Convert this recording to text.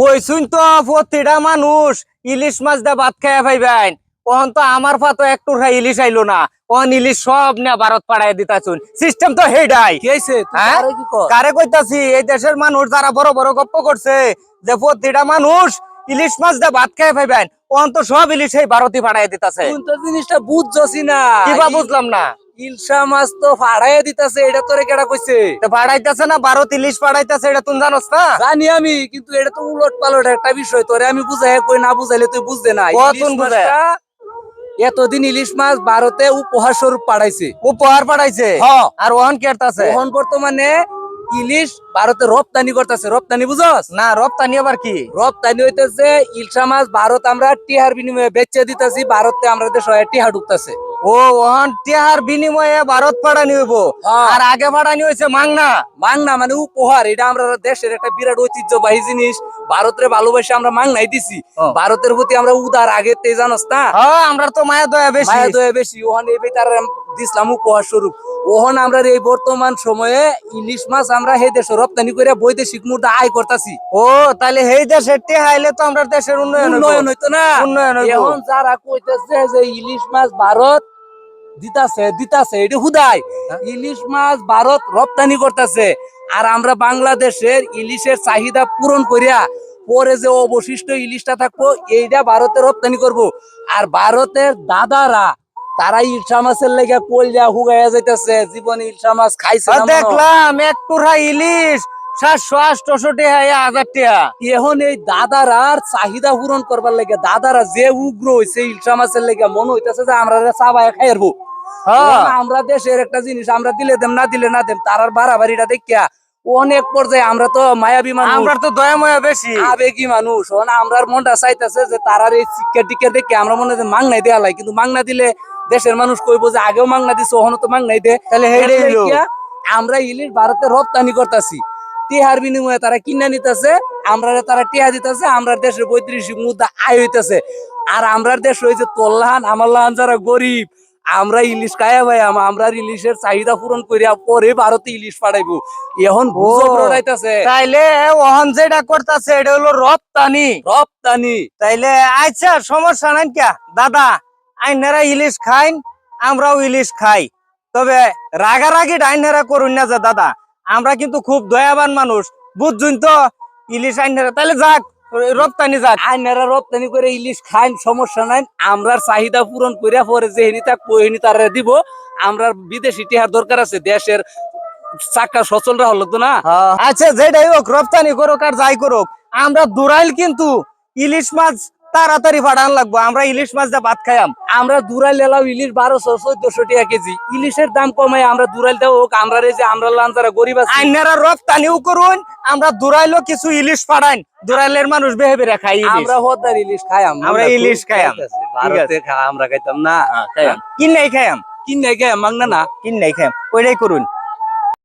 কইছুন তো প্রতিটা মানুষ ইলিশ মাছ দা ভাত খাইয়া পাইবেন ওহন তো আমার ফাতো একটু খাই ইলিশ আইলো না। ওহন ইলিশ সব না ভারত পাড়ায় দিতাছুন। সিস্টেম তো হেডাই হ্যাঁ? কারে কইতাছি এই দেশের মানুষ যারা বড় বড় গপ্প করছে যে প্রতিটা মানুষ ইলিশ মাছ দা ভাত খাইয়া পাইবেন ওহন তো সব ইলিশ এই ভারতই পাড়ায় দিতাছে। জিনিসটা বুঝছসি না? কিবা বুঝলাম না। ইলশা মাছ তো ফাড়াইয়া দিতাছে এটা তোরে কেডা কইছে? না বারো এটা তুমি জানোস না? জানি আমি কিন্তু এটা তো উলট পালট একটা বিষয় তোরে আমি বুঝাই কই না বুঝাইলে তুই বুঝতে না এতদিন ইলিশ মাছ ভারতে উপহার স্বরূপ পাঠাইছে উপহার পাঠাইছে আর ওহন কেটাছে ওহন বর্তমানে ইলিশ ভারতে রপ্তানি করতেছে। রপ্তানি বুঝস? না রপ্তানি আবার কি? রপ্তানি হইতেছে ইলশা মাছ ভারত আমরা টিহার বিনিময়ে বেচে দিতেছি ভারতে আমরা দেশে টিহা ঢুকতেছে। ও ওহন টিহার বিনিময়ে ভারত পাঠানি হইব। হ্যাঁ। আর আগে পাঠানি হয়েছে মাংনা। মাংনা মানে উপহার এটা আমরা দেশের একটা বিরাট ঐতিহ্যবাহী জিনিস। ভারতের ভালোবাসে আমরা মাংনাই দিছি। ভারতের প্রতি আমরা উদার আগে তে জানোস না? হ্যাঁ আমরা তো মায়া দয়া বেশি। মায়া দয়া বেশি। ওখানে এই বেতার দিছিলাম উপহার স্বরূপ। ওখানে আমরা এই বর্তমান সময়ে ইলিশ মাছ আমরা হে দেশে রপ্তানি করে বৈদেশিক মুদ্রা আয় করতেছি। ও তাহলে এই দেশের টিহাইলে তো আমরা দেশের উন্নয়ন উন্নয়ন হইতো না। উন্নয়ন এখন যারা কইতেছে যে ইলিশ মাছ ভারত দিতাছে দিতাছে এটা হুদায় হ্যাঁ। ইলিশ মাছ ভারত রপ্তানি করতেছে। আর আমরা বাংলাদেশের ইলিশের চাহিদা পূরণ করিয়া পরে যে অবশিষ্ট ইলিশটা থাকব এইটা ভারতে রপ্তানি করব। আর ভারতের দাদারা তারা ইলশা মাছের লেগে কলজা হুগাইয়া যাইতেছে জীবনে ইলশা মাছ খাইছে। দেখলাম এক টুরা ইলিশ সাতশো আটশো টিহা হাজার টিহা এখন এই দাদারার চাহিদা পূরণ করবার লেগে দাদারা যে উগ্র ইলশা মাছের লেগে মনে হইতেছে যে আমরা চাবায় হ্যাঁ। আমরা দেশের একটা জিনিস আমরা দিলে দেম না দিলে না দেম তারার বাড়াবাড়িটা দেখিয়া অনেক পর্যায়ে আমরা তো মায়াবী মানুষ। আমরা তো দয়া ময়া বেশি। আবেগী মানুষ। আমরার মনটা চাইতেছে যে তারার এই শিক্ষা টিক্ষা দেখে আমরা মনে হয় মাংনাই দেওয়া লাই কিন্তু মাংনা দিলে দেশের মানুষ কইবো যে আগেও মাংনা দিছে ওখানে তো মাংনাই দে। তাহলে আমরা ইলিশ ভারতে রপ্তানি করতেছি। টিহার বিনিময়ে তারা কিনা নিতেছে আমরা তারা টিহা দিতেছে আমরা দেশের বৈদেশিক মুদ্রা আয় হইতেছে। আর আমরা দেশ হয়েছে তোল্লাহান আমার লাহান যারা গরিব। আমরা ইলিশ খায়া ভাই আমরা ইলিশের চাহিদা পূরণ করিয়া পরে ভারতে ইলিশ পাঠাইবো। এখন বুঝো তাইলে ওহন যেটা করতেছে এটা হলো রপ্তানি। রপ্তানি। তাইলে আচ্ছা সমস্যা নাই কে? দাদা আইনারা ইলিশ খাইন আমরাও ইলিশ খাই। তবে রাগারাগি ডাইনারা করুন না যে দাদা আমরা কিন্তু খুব দয়াবান মানুষ বুঝছুন তো? ইলিশ আইনারা তাহলে যাক। রপ্তানি যাক। আইনারা রপ্তানি করে ইলিশ খাইন সমস্যা নাই। আমরার চাহিদা পূরণ করিয়া পরে যে হেনি থাকব হেনি তারা দিব। আমরা বিদেশি টিহার দরকার আছে দেশের চাকা সচল রাখা লাগতো না? আচ্ছা যেটাই হোক রপ্তানি করুক আর যাই করুক আমরা দুরাইল কিন্তু ইলিশ মাছ তাড়াতাড়ি পাঠান লাগবো। আমরা ইলিশ মাছ দিয়ে ভাত খাইয়াম। আমরা দুরাইল এলাও ইলিশ বারোশো চোদ্দশো টাকা কেজি। ইলিশের দাম কমাই আমরা দুরাইল দেবো হোক আমরা রে যে আমরা লান যারা গরিব আছি। আইনারা রপ্তানিও করুন আমরা দুরাইলো কিছু ইলিশ পাঠাইন। দুরাইলের মানুষ বেহে বেড়ে খাই আমরা হদার ইলিশ খাইয়াম আমরা ইলিশ খাইয়াম। ভারতে আমরা খাইতাম না। কিন নাই খাইয়াম নাই গে মাংনা না। কিন নাই খাইয়াম ওইটাই করুন।